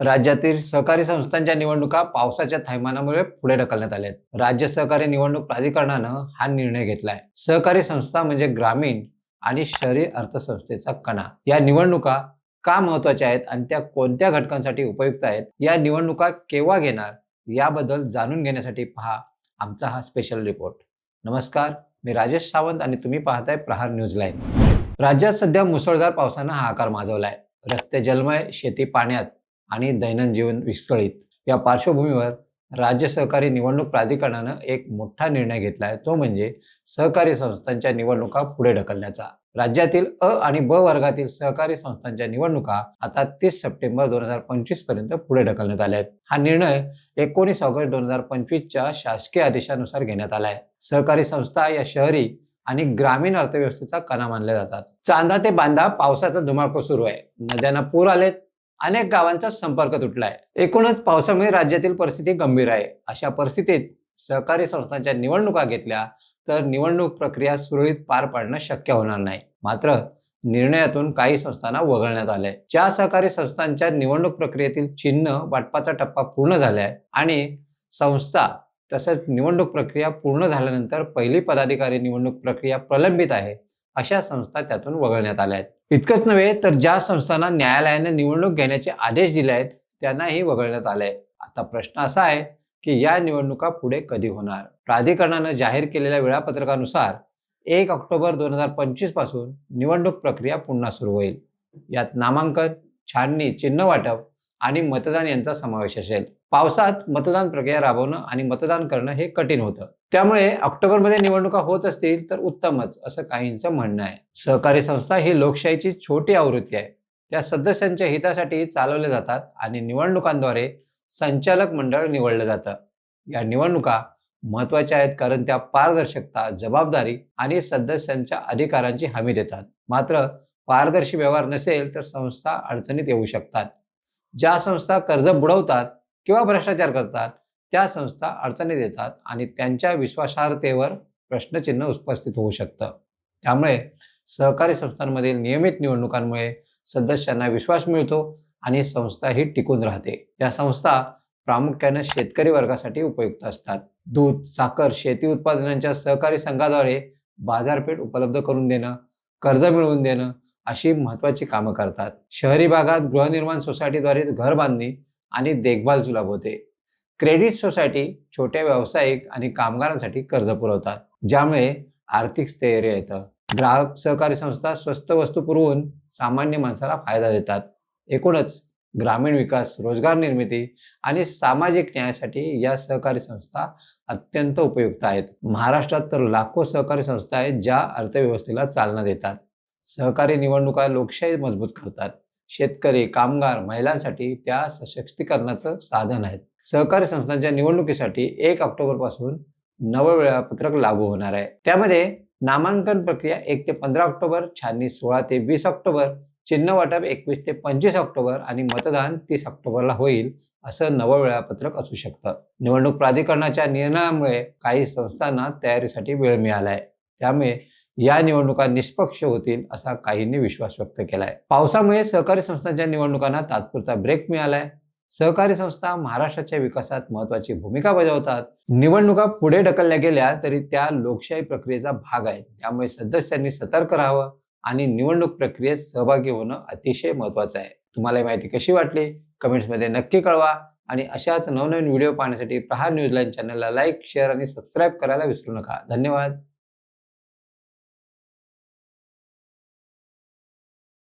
राज्यातील सहकारी संस्थांच्या निवडणुका पावसाच्या थैमानामुळे पुढे ढकलण्यात आल्या आहेत. राज्य सहकारी निवडणूक प्राधिकरणानं हा निर्णय घेतलाय. सहकारी संस्था म्हणजे ग्रामीण आणि शहरी अर्थसंस्थेचा कणा. या निवडणुका का महत्त्वाच्या आहेत आणि त्या कोणत्या घटकांसाठी उपयुक्त आहेत? या निवडणुका केव्हा घेणार? याबद्दल जाणून घेण्यासाठी पहा आमचा हा स्पेशल रिपोर्ट नमस्कार मी राजेश सावंत आणि तुम्ही पाहताय प्रहार न्यूज लाईन राज्यात सध्या मुसळधार पावसानं हाकार माजवलाय. रस्ते जलमय शेती पाण्यात आणि दैनंदिन जीवन विस्कळीत. या पार्श्वभूमीवर राज्य सहकारी निवडणूक प्राधिकरणानं एक मोठा निर्णय घेतला आहे तो म्हणजे सहकारी संस्थांच्या निवडणुका पुढे ढकलण्याचा. राज्यातील अ आणि ब वर्गातील सहकारी संस्थांच्या निवडणुका आता तीस सप्टेंबर दोन हजार पंचवीसपर्यंत पुढे ढकलण्यात आल्या आहेत. हा निर्णय एकोणीस ऑगस्ट दोन हजार पंचवीसच्या शासकीय आदेशानुसार घेण्यात आला आहे. सहकारी संस्था या शहरी आणि ग्रामीण अर्थव्यवस्थेचा कणा मानल्या जातात. चांदा ते बांधा पावसाचा धुमाळको सुरू आहे. नद्यांना पूर आलेत. अनेक गावांचा संपर्क तुटला आहे एकूणच पावसामुळे राज्यातील परिस्थिती गंभीर आहे. अशा परिस्थितीत सहकारी संस्थांच्या निवडणुका घेतल्या तर निवडणूक प्रक्रिया सुरळीत पार पाडणं शक्य होणार नाही. मात्र निर्णयातून काही संस्थांना वगळण्यात आलंय. ज्या सहकारी संस्थांच्या निवडणूक प्रक्रियेतील चिन्ह वाटपाचा टप्पा पूर्ण झालाय आणि संस्था तसंच निवडणूक प्रक्रिया पूर्ण झाल्यानंतर पहिली पदाधिकारी निवडणूक प्रक्रिया प्रलंबित आहे अशा संस्था त्यातून वगळण्यात आल्या आहेत. इतकंच नव्हे तर ज्या संस्थांना न्यायालयाने निवडणूक घेण्याचे आदेश दिले आहेत त्यांनाही वगळण्यात आले आता प्रश्न असा आहे की या निवडणुका पुढे कधी होणार? प्राधिकरणानं जाहीर केलेल्या वेळापत्रकानुसार एक ऑक्टोबर दोन हजार पंचवीसपासून निवडणूक प्रक्रिया पुन्हा सुरू होईल. यात नामांकन छाननी चिन्ह वाटप आणि मतदान यांचा समावेश असेल. पावसात मतदान प्रक्रिया राबवणं आणि मतदान करणं हे कठीण होतं. त्यामुळे ऑक्टोबरमध्ये निवडणुका होत असतील तर उत्तमच असं काहींचं म्हणणं आहे. सहकारी संस्था ही लोकशाहीची छोटी आवृत्ती आहे. त्या सदस्यांच्या हितासाठी चालवल्या जातात आणि निवडणुकांद्वारे संचालक मंडळ निवडलं जातं. या निवडणुका महत्त्वाच्या आहेत कारण त्या पारदर्शकता जबाबदारी आणि सदस्यांच्या अधिकारांची हमी देतात. मात्र पारदर्शी व्यवहार नसेल तर संस्था अडचणीत येऊ शकतात. ज्या संस्था कर्ज बुडवतात किंवा भ्रष्टाचार करतात त्या संस्था अडचणीत येतात आणि त्यांच्या विश्वासार्हतेवर प्रश्नचिन्ह उपस्थित होऊ शकतं. त्यामुळे सहकारी संस्थांमधील नियमित निवडणुकांमुळे सदस्यांना विश्वास मिळतो आणि संस्था ही टिकून राहते. या संस्था प्रामुख्याने शेतकरी वर्गासाठी उपयुक्त असतात. दूध साखर शेती उत्पादनांच्या सहकारी संघाद्वारे बाजारपेठ उपलब्ध करून देणं कर्ज मिळवून देणं अशी महत्वाची कामं करतात. शहरी भागात गृहनिर्माण सोसायटीद्वारे घर बांधणी आणि देखभाल सुलभ होते. क्रेडिट सोसायटी छोट्या व्यावसायिक आणि कामगारांसाठी कर्ज पुरवतात. ज्यामुळे आर्थिक स्थैर्य येतं. ग्राहक सहकारी संस्था स्वस्त वस्तू पुरवून सामान्य माणसाला फायदा देतात. एकूणच ग्रामीण विकास रोजगार निर्मिती आणि सामाजिक न्यायासाठी या सहकारी संस्था अत्यंत उपयुक्त आहेत. महाराष्ट्रात तर लाखो सहकारी संस्था आहेत ज्या अर्थव्यवस्थेला चालना देतात. सहकारी निवडणुका लोकशाही मजबूत करतात. शेतकरी कामगार महिलांसाठी त्या सशक्तीकरणाचं साधन आहेत. सहकारी संस्थांच्या निवडणुकीसाठी एक ऑक्टोबरपासून नवं वेळापत्रक लागू होणार आहे. त्यामध्ये नामांकन प्रक्रिया एक ते पंधरा ऑक्टोबर छाननी सोळा ते वीस ऑक्टोबर चिन्ह वाटप एकवीस ते पंचवीस ऑक्टोबर आणि मतदान तीस ऑक्टोबरला होईल असं नवं वेळापत्रक असू शकतं. निवडणूक प्राधिकरणाच्या निर्णयामुळे काही संस्थांना तयारीसाठी वेळ मिळाला आहे त्यामुळे या निवडणुका निष्पक्ष होतील असा काहींनी विश्वास व्यक्त केलाय. पावसामुळे सहकारी संस्थांच्या निवडणुकांना तात्पुरता ब्रेक मिळालाय. सहकारी संस्था महाराष्ट्राच्या विकासात महत्वाची भूमिका बजावतात. निवडणुका पुढे ढकलल्या गेल्या तरी त्या लोकशाही प्रक्रियेचा भाग आहेत. त्यामुळे सदस्यांनी सतर्क राहावं आणि निवडणूक प्रक्रियेत सहभागी होणं अतिशय महत्वाचं आहे. तुम्हाला ही माहिती कशी वाटली? कमेंट्समध्ये नक्की कळवा आणि अशाच नवनवीन व्हिडिओ पाहण्यासाठी प्रहार न्यूजलाईन चॅनलला लाईक शेअर आणि सबस्क्राईब करायला विसरू नका. धन्यवाद.